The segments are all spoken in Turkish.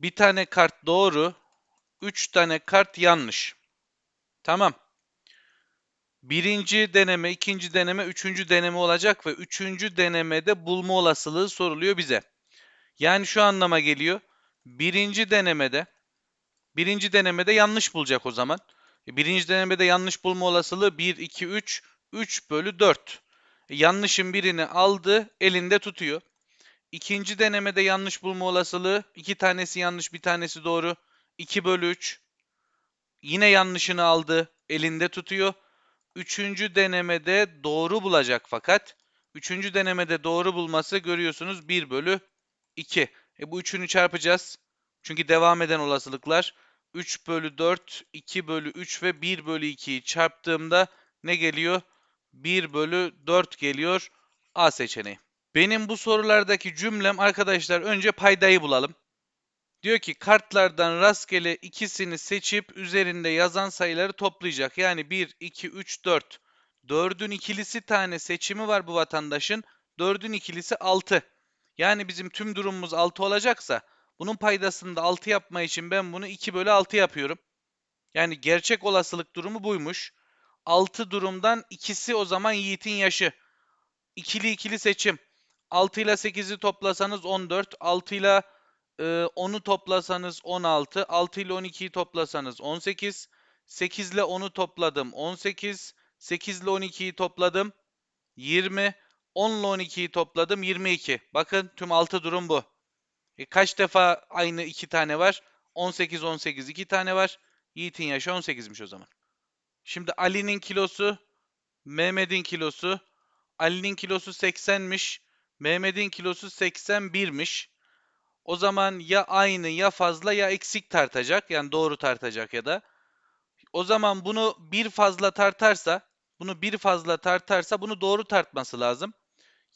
Bir tane kart doğru. 3 tane kart yanlış. Tamam. Birinci deneme, ikinci deneme, üçüncü deneme olacak ve üçüncü denemede bulma olasılığı soruluyor bize. Yani şu anlama geliyor. Birinci denemede, birinci denemede yanlış bulacak o zaman. E, Birinci denemede yanlış bulma olasılığı 1, 2, 3, 3 bölü 4. E, Yanlışın birini aldı, elinde tutuyor. İkinci denemede yanlış bulma olasılığı, iki tanesi yanlış, bir tanesi doğru. 2 bölü 3. Yine yanlışını aldı, elinde tutuyor. Üçüncü denemede doğru bulacak fakat. Üçüncü denemede doğru bulması görüyorsunuz 1 bölü 2. E bu üçünü çarpacağız. Çünkü devam eden olasılıklar. 3 bölü 4, 2 bölü 3 ve 1 bölü 2'yi çarptığımda ne geliyor? 1 bölü 4 geliyor. A seçeneği. Benim bu sorulardaki cümlem arkadaşlar önce paydayı bulalım. Diyor ki kartlardan rastgele ikisini seçip üzerinde yazan sayıları toplayacak. Yani 1, 2, 3, 4. 4'ün ikilisi tane seçimi var bu vatandaşın. 4'ün ikilisi 6. Yani bizim tüm durumumuz 6 olacaksa bunun paydasını da 6 yapma için ben bunu 2 bölü 6 yapıyorum. Yani gerçek olasılık durumu buymuş. 6 durumdan ikisi o zaman Yiğit'in yaşı. İkili ikili seçim. 6 ile 8'i toplasanız 14. 6 ile ee, 10'u toplasanız 16, 6 ile 12'yi toplasanız 18, 8 ile 10'u topladım 18, 8 ile 12'yi topladım 20, 10 ile 12'yi topladım 22. Bakın tüm 6 durum bu. E, kaç defa aynı 2 tane var? 18, 18 2 tane var. Yiğit'in yaşı 18'miş o zaman. Şimdi Ali'nin kilosu, Mehmet'in kilosu. Ali'nin kilosu 80'miş. Mehmet'in kilosu 81'miş. O zaman ya aynı ya fazla ya eksik tartacak. Yani doğru tartacak ya da. O zaman bunu bir fazla tartarsa, bunu bir fazla tartarsa bunu doğru tartması lazım.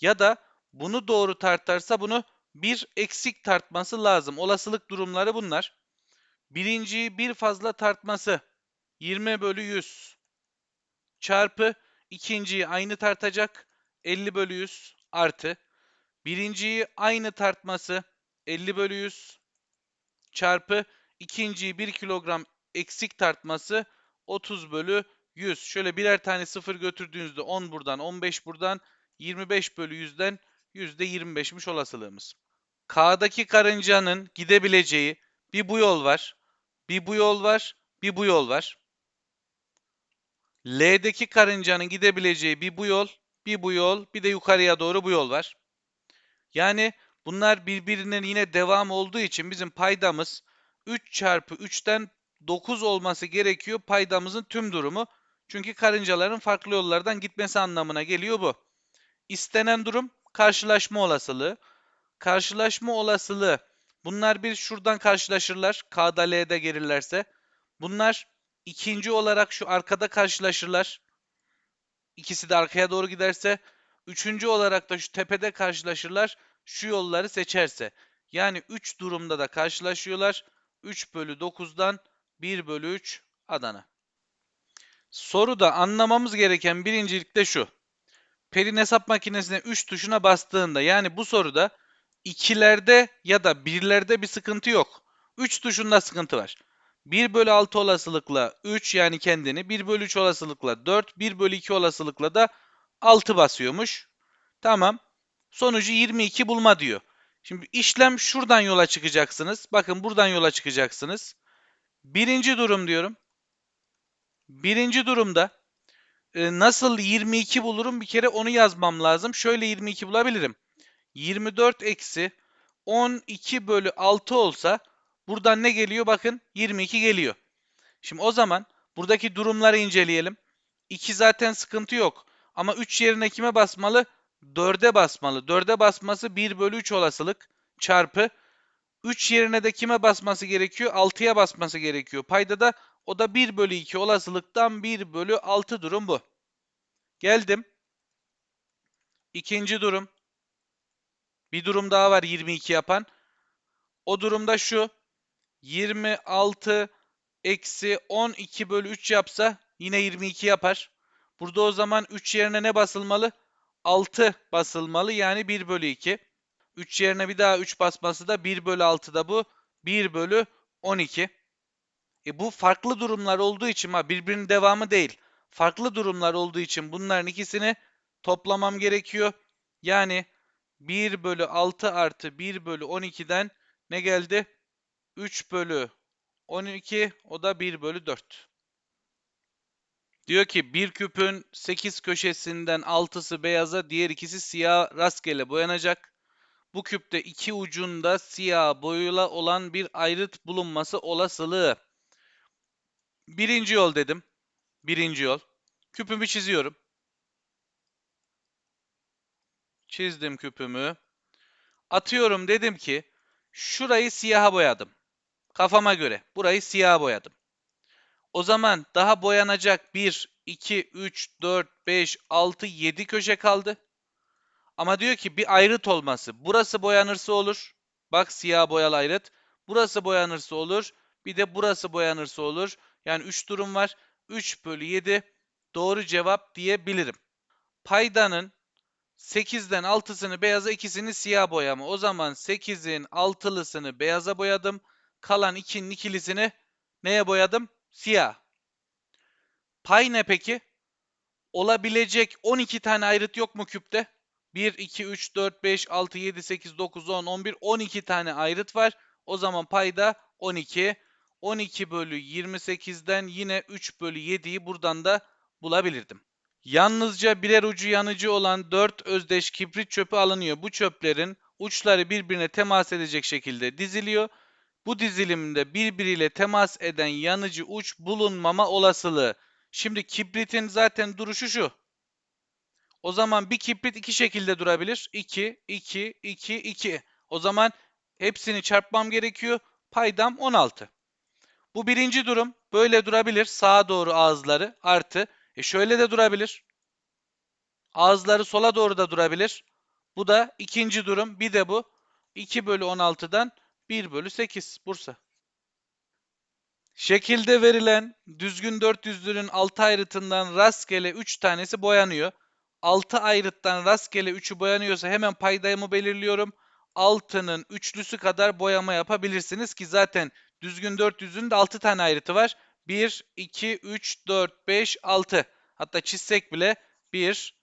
Ya da bunu doğru tartarsa bunu bir eksik tartması lazım. Olasılık durumları bunlar. Birinciyi bir fazla tartması 20 bölü 100 çarpı ikinciyi aynı tartacak 50 bölü 100 artı birinciyi aynı tartması 50 bölü 100 çarpı ikinciyi 1 kilogram eksik tartması 30 bölü 100. Şöyle birer tane sıfır götürdüğünüzde 10 buradan 15 buradan 25 bölü 100'den %25'miş olasılığımız. K'daki karıncanın gidebileceği bir bu yol var, bir bu yol var, bir bu yol var. L'deki karıncanın gidebileceği bir bu yol, bir bu yol, bir de yukarıya doğru bu yol var. Yani bunlar birbirinin yine devam olduğu için bizim paydamız 3 çarpı 3'ten 9 olması gerekiyor paydamızın tüm durumu. Çünkü karıncaların farklı yollardan gitmesi anlamına geliyor bu. İstenen durum karşılaşma olasılığı. Karşılaşma olasılığı. Bunlar bir şuradan karşılaşırlar. K'da L'de gelirlerse. Bunlar ikinci olarak şu arkada karşılaşırlar. İkisi de arkaya doğru giderse. Üçüncü olarak da şu tepede karşılaşırlar. Şu yolları seçerse. Yani 3 durumda da karşılaşıyorlar. 3 bölü 9'dan 1 bölü 3 Adana. Soruda anlamamız gereken birincilikte şu. Perin hesap makinesine 3 tuşuna bastığında yani bu soruda ikilerde ya da birlerde bir sıkıntı yok. 3 tuşunda sıkıntı var. 1 bölü 6 olasılıkla 3 yani kendini, 1 bölü 3 olasılıkla 4, 1 bölü 2 olasılıkla da 6 basıyormuş. Tamam. Sonucu 22 bulma diyor. Şimdi işlem şuradan yola çıkacaksınız. Bakın buradan yola çıkacaksınız. Birinci durum diyorum. Birinci durumda e, nasıl 22 bulurum bir kere onu yazmam lazım. Şöyle 22 bulabilirim. 24 eksi 12 bölü 6 olsa buradan ne geliyor? Bakın 22 geliyor. Şimdi o zaman buradaki durumları inceleyelim. 2 zaten sıkıntı yok. Ama 3 yerine kime basmalı? 4'e basmalı. 4'e basması 1 bölü 3 olasılık çarpı 3 yerine de kime basması gerekiyor? 6'ya basması gerekiyor. Payda da o da 1 bölü 2 olasılıktan 1 bölü 6 durum bu. Geldim. İkinci durum. Bir durum daha var 22 yapan. O durumda şu. 26 eksi 12 bölü 3 yapsa yine 22 yapar. Burada o zaman 3 yerine ne basılmalı? 6 basılmalı yani 1 bölü 2. 3 yerine bir daha 3 basması da 1 bölü 6 da bu. 1 bölü 12. E bu farklı durumlar olduğu için ha birbirinin devamı değil. Farklı durumlar olduğu için bunların ikisini toplamam gerekiyor. Yani 1 bölü 6 artı 1 bölü 12'den ne geldi? 3 bölü 12 o da 1 bölü 4. Diyor ki bir küpün 8 köşesinden 6'sı beyaza diğer ikisi siyah rastgele boyanacak. Bu küpte iki ucunda siyah boyuyla olan bir ayrıt bulunması olasılığı. Birinci yol dedim. Birinci yol. Küpümü çiziyorum. Çizdim küpümü. Atıyorum dedim ki şurayı siyaha boyadım. Kafama göre burayı siyaha boyadım. O zaman daha boyanacak 1, 2, 3, 4, 5, 6, 7 köşe kaldı. Ama diyor ki bir ayrıt olması. Burası boyanırsa olur. Bak siyah boyalı ayrıt. Burası boyanırsa olur. Bir de burası boyanırsa olur. Yani 3 durum var. 3 bölü 7 doğru cevap diyebilirim. Paydanın 8'den 6'sını beyaza ikisini siyah boyama. O zaman 8'in 6'lısını beyaza boyadım. Kalan 2'nin ikilisini neye boyadım? Siyah. Pay ne peki? Olabilecek 12 tane ayrıt yok mu küpte? 1, 2, 3, 4, 5, 6, 7, 8, 9, 10, 11, 12 tane ayrıt var. O zaman payda 12. 12 bölü 28'den yine 3 bölü 7'yi buradan da bulabilirdim. Yalnızca birer ucu yanıcı olan 4 özdeş kibrit çöpü alınıyor. Bu çöplerin uçları birbirine temas edecek şekilde diziliyor. Bu dizilimde birbiriyle temas eden yanıcı uç bulunmama olasılığı. Şimdi kibritin zaten duruşu şu. O zaman bir kibrit iki şekilde durabilir. 2, 2, 2, 2. O zaman hepsini çarpmam gerekiyor. Paydam 16. Bu birinci durum. Böyle durabilir. Sağa doğru ağızları artı. E şöyle de durabilir. Ağızları sola doğru da durabilir. Bu da ikinci durum. Bir de bu. 2 bölü 16'dan 1 bölü 8 Bursa. Şekilde verilen düzgün 400'lünün 6 ayrıtından rastgele 3 tanesi boyanıyor. 6 ayrıttan rastgele 3'ü boyanıyorsa hemen paydamı belirliyorum. 6'nın üçlüsü kadar boyama yapabilirsiniz ki zaten düzgün 400'ün de 6 tane ayrıtı var. 1, 2, 3, 4, 5, 6. Hatta çizsek bile 1,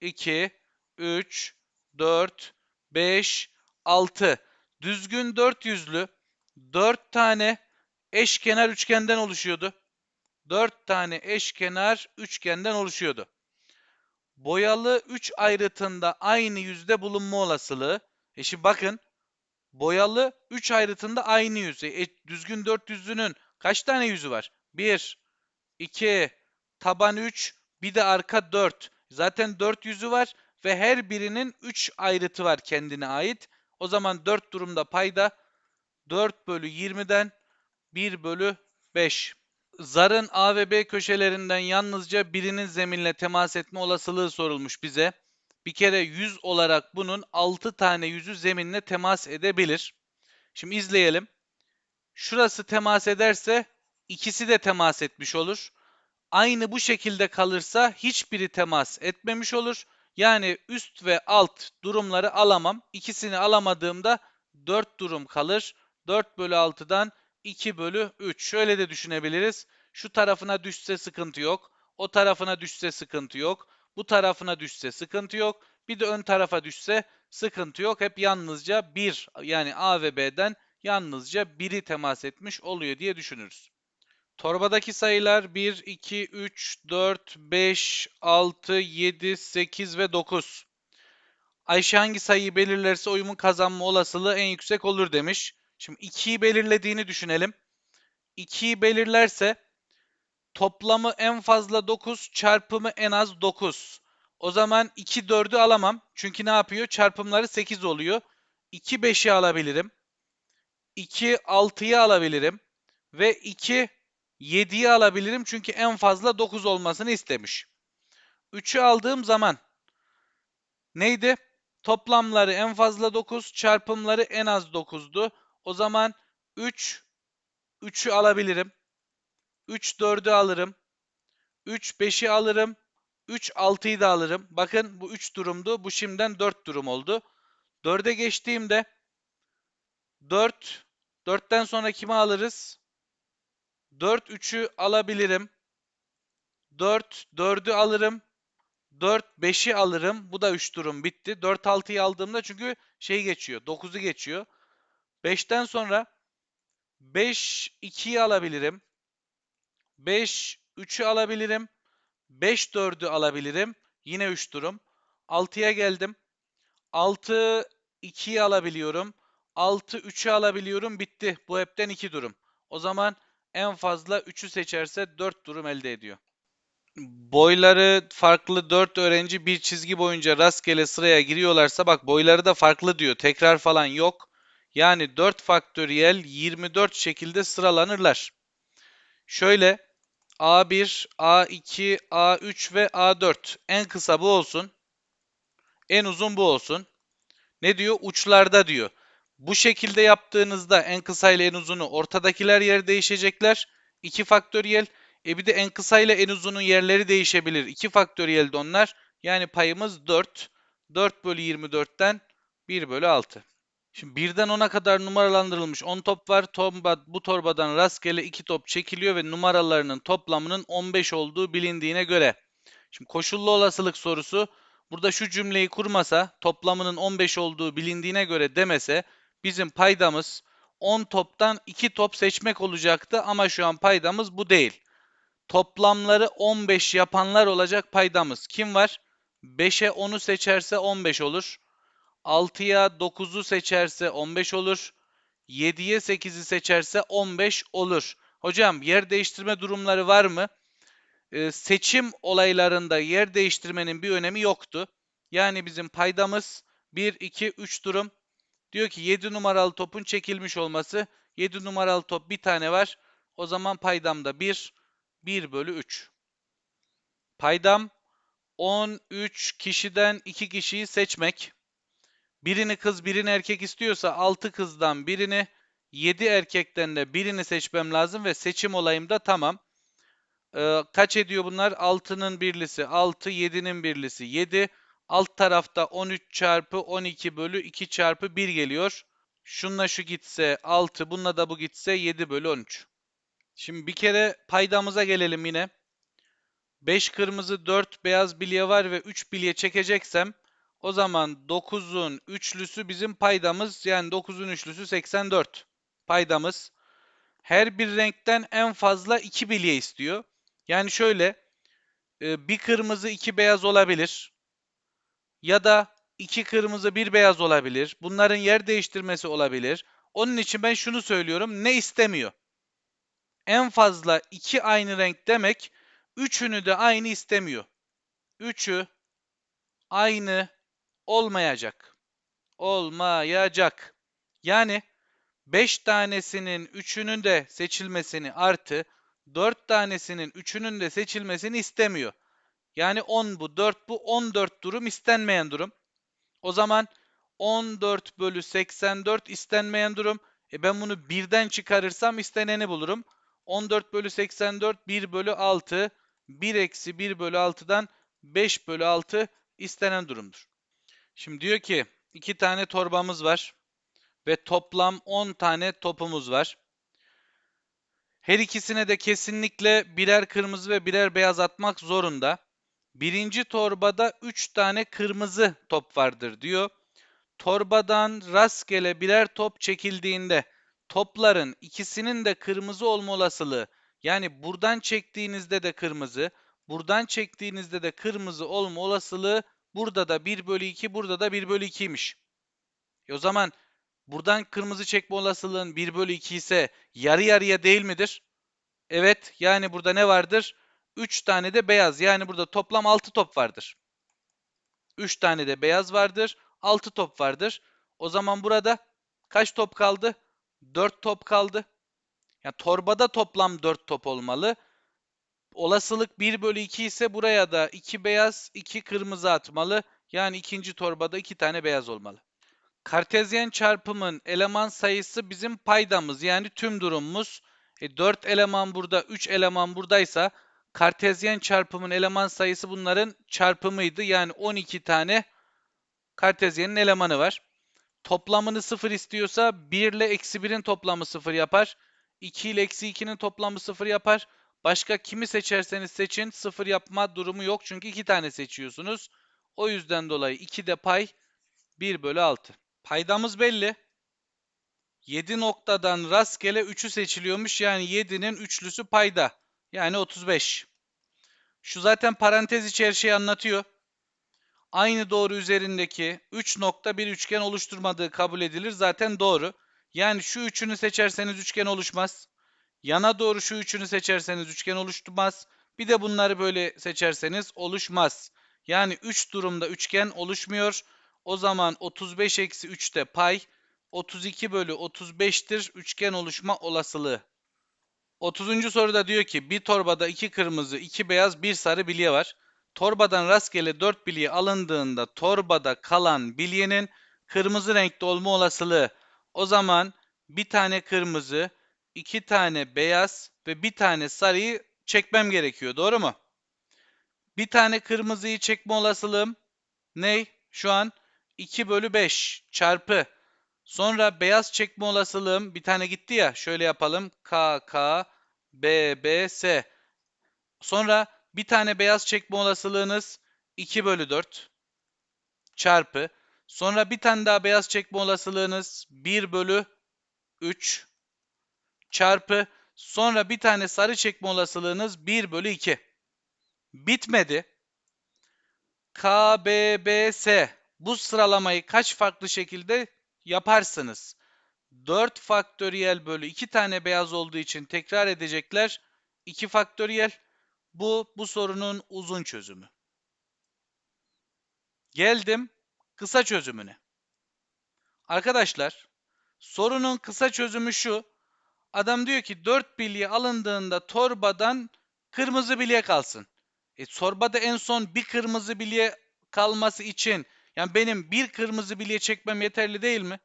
2, 3, 4, 5, 6. Düzgün 400'lü 4 tane eşkenar üçgenden oluşuyordu. 4 tane eşkenar üçgenden oluşuyordu. Boyalı 3 ayrıtında aynı yüzde bulunma olasılığı. E şimdi bakın boyalı 3 ayrıtında aynı yüz. E, düzgün 400'lünün kaç tane yüzü var? 1, 2, taban 3, bir de arka 4. Zaten 4 yüzü var ve her birinin 3 ayrıtı var kendine ait. O zaman 4 durumda payda 4 bölü 20'den 1 bölü 5. Zarın A ve B köşelerinden yalnızca birinin zeminle temas etme olasılığı sorulmuş bize. Bir kere 100 olarak bunun 6 tane yüzü zeminle temas edebilir. Şimdi izleyelim. Şurası temas ederse ikisi de temas etmiş olur. Aynı bu şekilde kalırsa hiçbiri temas etmemiş olur. Yani üst ve alt durumları alamam. İkisini alamadığımda 4 durum kalır. 4 bölü 6'dan 2 bölü 3. Şöyle de düşünebiliriz. Şu tarafına düşse sıkıntı yok. O tarafına düşse sıkıntı yok. Bu tarafına düşse sıkıntı yok. Bir de ön tarafa düşse sıkıntı yok. Hep yalnızca 1 yani A ve B'den yalnızca biri temas etmiş oluyor diye düşünürüz. Torbadaki sayılar 1, 2, 3, 4, 5, 6, 7, 8 ve 9. Ayşe hangi sayıyı belirlerse oyunun kazanma olasılığı en yüksek olur demiş. Şimdi 2'yi belirlediğini düşünelim. 2'yi belirlerse toplamı en fazla 9, çarpımı en az 9. O zaman 2 4'ü alamam. Çünkü ne yapıyor? Çarpımları 8 oluyor. 2 5'i alabilirim. 2 6'yı alabilirim. Ve 2 7'yi alabilirim. Çünkü en fazla 9 olmasını istemiş. 3'ü aldığım zaman neydi? Toplamları en fazla 9, çarpımları en az 9'du. O zaman 3 3'ü alabilirim. 3 4'ü alırım. 3 5'i alırım. 3 6'yı da alırım. Bakın bu 3 durumdu. Bu şimdiden 4 durum oldu. 4'e geçtiğimde 4 4'ten sonra kimi alırız? 4 3'ü alabilirim. 4 4'ü alırım. 4 5'i alırım. Bu da 3 durum bitti. 4 6'yı aldığımda çünkü şey geçiyor. 9'u geçiyor. 5'ten sonra 5 2'yi alabilirim. 5 3'ü alabilirim. 5 4'ü alabilirim. Yine 3 durum. 6'ya geldim. 6 2'yi alabiliyorum. 6 3'ü alabiliyorum. Bitti. Bu hepten 2 durum. O zaman en fazla 3'ü seçerse 4 durum elde ediyor. Boyları farklı 4 öğrenci bir çizgi boyunca rastgele sıraya giriyorlarsa bak boyları da farklı diyor. Tekrar falan yok. Yani 4 faktöriyel 24 şekilde sıralanırlar. Şöyle A1, A2, A3 ve A4. En kısa bu olsun. En uzun bu olsun. Ne diyor? Uçlarda diyor. Bu şekilde yaptığınızda en kısa ile en uzunu ortadakiler yer değişecekler. 2 faktöriyel. E bir de en kısa ile en uzunun yerleri değişebilir. 2 faktöriyel de onlar. Yani payımız 4. 4 bölü 24'ten 1 bölü 6. Şimdi 1'den 10'a kadar numaralandırılmış 10 top var. Torba, bu torbadan rastgele 2 top çekiliyor ve numaralarının toplamının 15 olduğu bilindiğine göre. Şimdi koşullu olasılık sorusu burada şu cümleyi kurmasa toplamının 15 olduğu bilindiğine göre demese bizim paydamız 10 toptan 2 top seçmek olacaktı ama şu an paydamız bu değil. Toplamları 15 yapanlar olacak paydamız. Kim var? 5'e 10'u seçerse 15 olur. 6'ya 9'u seçerse 15 olur. 7'ye 8'i seçerse 15 olur. Hocam yer değiştirme durumları var mı? Ee, seçim olaylarında yer değiştirmenin bir önemi yoktu. Yani bizim paydamız 1, 2, 3 durum. Diyor ki 7 numaralı topun çekilmiş olması. 7 numaralı top bir tane var. O zaman paydamda 1, 1 bölü 3. Paydam 13 kişiden 2 kişiyi seçmek. Birini kız birini erkek istiyorsa 6 kızdan birini 7 erkekten de birini seçmem lazım ve seçim olayım da tamam. Ee, kaç ediyor bunlar? 6'nın birlisi 6, 7'nin birlisi 7. Alt tarafta 13 çarpı 12 bölü 2 çarpı 1 geliyor. Şunla şu gitse 6, bununla da bu gitse 7 bölü 13. Şimdi bir kere paydamıza gelelim yine. 5 kırmızı 4 beyaz bilye var ve 3 bilye çekeceksem o zaman 9'un üçlüsü bizim paydamız. Yani 9'un üçlüsü 84 paydamız. Her bir renkten en fazla 2 bilye istiyor. Yani şöyle e, bir kırmızı iki beyaz olabilir. Ya da iki kırmızı bir beyaz olabilir. Bunların yer değiştirmesi olabilir. Onun için ben şunu söylüyorum. Ne istemiyor? En fazla iki aynı renk demek üçünü de aynı istemiyor. Üçü aynı olmayacak. Olmayacak. Yani 5 tanesinin 3'ünün de seçilmesini artı 4 tanesinin 3'ünün de seçilmesini istemiyor. Yani 10 bu, 4 bu, 14 durum istenmeyen durum. O zaman 14 bölü 84 istenmeyen durum. E ben bunu 1'den çıkarırsam isteneni bulurum. 14 bölü 84 1 bölü 6. 1 eksi 1 bölü 6'dan 5 bölü 6 istenen durumdur. Şimdi diyor ki iki tane torbamız var ve toplam 10 tane topumuz var. Her ikisine de kesinlikle birer kırmızı ve birer beyaz atmak zorunda. Birinci torbada 3 tane kırmızı top vardır diyor. Torbadan rastgele birer top çekildiğinde topların ikisinin de kırmızı olma olasılığı yani buradan çektiğinizde de kırmızı, buradan çektiğinizde de kırmızı olma olasılığı burada da 1 bölü 2, burada da 1 bölü 2'ymiş. E o zaman buradan kırmızı çekme olasılığın 1 bölü 2 ise yarı yarıya değil midir? Evet, yani burada ne vardır? 3 tane de beyaz. Yani burada toplam 6 top vardır. 3 tane de beyaz vardır. 6 top vardır. O zaman burada kaç top kaldı? 4 top kaldı. Yani torbada toplam 4 top olmalı. Olasılık 1 bölü 2 ise buraya da 2 beyaz, 2 kırmızı atmalı. Yani ikinci torbada 2 tane beyaz olmalı. Kartezyen çarpımın eleman sayısı bizim paydamız yani tüm durumumuz. E, 4 eleman burada, 3 eleman buradaysa kartezyen çarpımın eleman sayısı bunların çarpımıydı. Yani 12 tane kartezyenin elemanı var. Toplamını 0 istiyorsa 1 ile eksi 1'in toplamı 0 yapar. 2 ile eksi 2'nin toplamı 0 yapar. Başka kimi seçerseniz seçin 0 yapma durumu yok çünkü 2 tane seçiyorsunuz. O yüzden dolayı 2 de pay 1 bölü 6. Paydamız belli. 7 noktadan rastgele 3'ü seçiliyormuş. Yani 7'nin üçlüsü payda. Yani 35. Şu zaten parantez içi her şeyi anlatıyor. Aynı doğru üzerindeki 3 nokta bir üçgen oluşturmadığı kabul edilir. Zaten doğru. Yani şu üçünü seçerseniz üçgen oluşmaz. Yana doğru şu üçünü seçerseniz üçgen oluşmaz. Bir de bunları böyle seçerseniz oluşmaz. Yani 3 durumda üçgen oluşmuyor. O zaman 35 eksi 3'te pay 32 bölü 35'tir üçgen oluşma olasılığı. 30. soruda diyor ki bir torbada iki kırmızı, iki beyaz, bir sarı bilye var. Torbadan rastgele 4 bilye alındığında torbada kalan bilyenin kırmızı renkte olma olasılığı. O zaman bir tane kırmızı, iki tane beyaz ve bir tane sarıyı çekmem gerekiyor. Doğru mu? Bir tane kırmızıyı çekme olasılığım ne? Şu an 2 bölü 5 çarpı. Sonra beyaz çekme olasılığım bir tane gitti ya. Şöyle yapalım. K, K, B, B, S. Sonra bir tane beyaz çekme olasılığınız 2 bölü 4 çarpı. Sonra bir tane daha beyaz çekme olasılığınız 1 bölü 3 çarpı. Sonra bir tane sarı çekme olasılığınız 1 bölü 2. Bitmedi. K, B, B, S. Bu sıralamayı kaç farklı şekilde yaparsınız? 4 faktöriyel bölü 2 tane beyaz olduğu için tekrar edecekler. 2 faktöriyel. Bu, bu sorunun uzun çözümü. Geldim kısa çözümüne. Arkadaşlar, sorunun kısa çözümü şu. Adam diyor ki 4 bilye alındığında torbadan kırmızı bilye kalsın. E, torbada en son bir kırmızı bilye kalması için yani benim bir kırmızı bilye çekmem yeterli değil mi?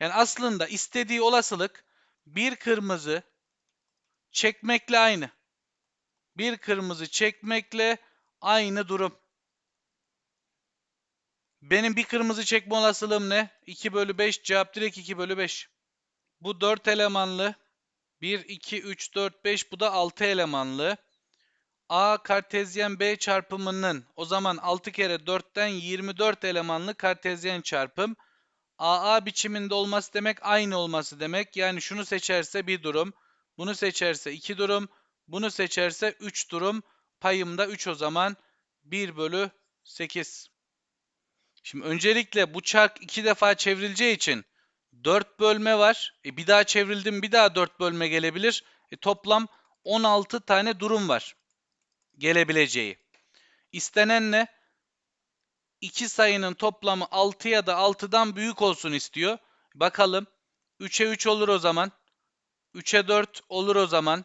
Yani aslında istediği olasılık bir kırmızı çekmekle aynı. Bir kırmızı çekmekle aynı durum. Benim bir kırmızı çekme olasılığım ne? 2 bölü 5 cevap direkt 2 bölü 5. Bu 4 elemanlı. 1, 2, 3, 4, 5 bu da 6 elemanlı. A kartezyen B çarpımının o zaman 6 kere 4'ten 24 elemanlı kartezyen çarpım. AA biçiminde olması demek aynı olması demek. Yani şunu seçerse bir durum, bunu seçerse iki durum, bunu seçerse 3 durum. Payımda 3 o zaman 1 bölü 8. Şimdi öncelikle bu çark iki defa çevrileceği için 4 bölme var. E bir daha çevrildim bir daha 4 bölme gelebilir. E toplam 16 tane durum var gelebileceği. İstenen ne? İki sayının toplamı 6 ya da 6'dan büyük olsun istiyor. Bakalım. 3'e 3 olur o zaman. 3'e 4 olur o zaman.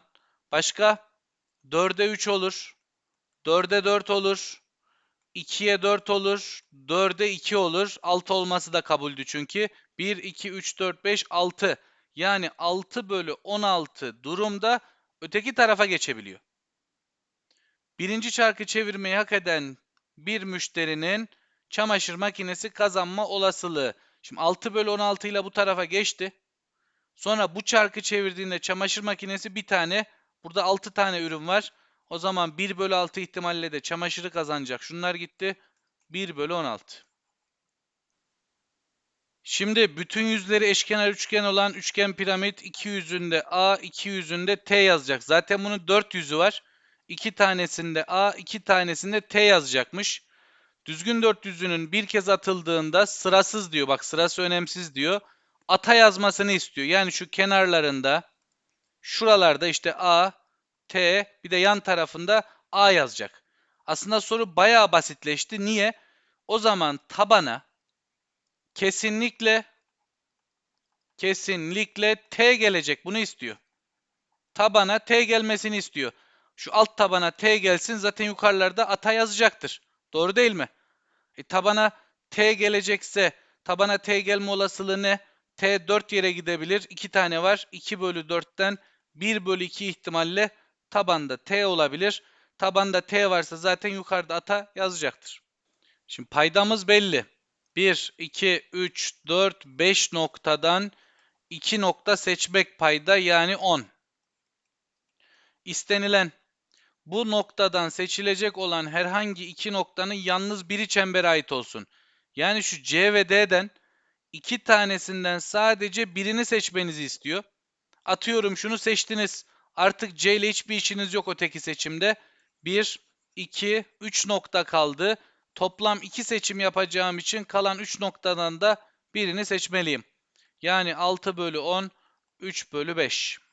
Başka? 4'e 3 olur. 4'e 4 olur. 2'ye 4 olur. 4'e 2 olur. 6 olması da kabuldü çünkü. 1, 2, 3, 4, 5, 6. Yani 6 bölü 16 durumda öteki tarafa geçebiliyor. Birinci çarkı çevirmeyi hak eden bir müşterinin çamaşır makinesi kazanma olasılığı. Şimdi 6 bölü 16 ile bu tarafa geçti. Sonra bu çarkı çevirdiğinde çamaşır makinesi bir tane. Burada 6 tane ürün var. O zaman 1 bölü 6 ihtimalle de çamaşırı kazanacak. Şunlar gitti. 1 bölü 16. Şimdi bütün yüzleri eşkenar üçgen olan üçgen piramit iki yüzünde A, iki yüzünde T yazacak. Zaten bunun 4 yüzü var. 2 tanesinde A, 2 tanesinde T yazacakmış. Düzgün dört yüzünün bir kez atıldığında sırasız diyor. Bak sırası önemsiz diyor. Ata yazmasını istiyor. Yani şu kenarlarında şuralarda işte A, T bir de yan tarafında A yazacak. Aslında soru bayağı basitleşti. Niye? O zaman tabana kesinlikle kesinlikle T gelecek. Bunu istiyor. Tabana T gelmesini istiyor. Şu alt tabana T gelsin zaten yukarılarda ata yazacaktır. Doğru değil mi? E, tabana T gelecekse tabana T gelme olasılığı ne? T 4 yere gidebilir. 2 tane var. 2 bölü 4'ten 1 bölü 2 ihtimalle tabanda T olabilir. Tabanda T varsa zaten yukarıda ata yazacaktır. Şimdi paydamız belli. 1, 2, 3, 4, 5 noktadan 2 nokta seçmek payda yani 10. İstenilen bu noktadan seçilecek olan herhangi iki noktanın yalnız biri çembere ait olsun. Yani şu C ve D'den iki tanesinden sadece birini seçmenizi istiyor. Atıyorum şunu seçtiniz. Artık C ile hiçbir işiniz yok öteki seçimde. 1, 2, 3 nokta kaldı. Toplam 2 seçim yapacağım için kalan 3 noktadan da birini seçmeliyim. Yani 6 bölü 10, 3 bölü 5.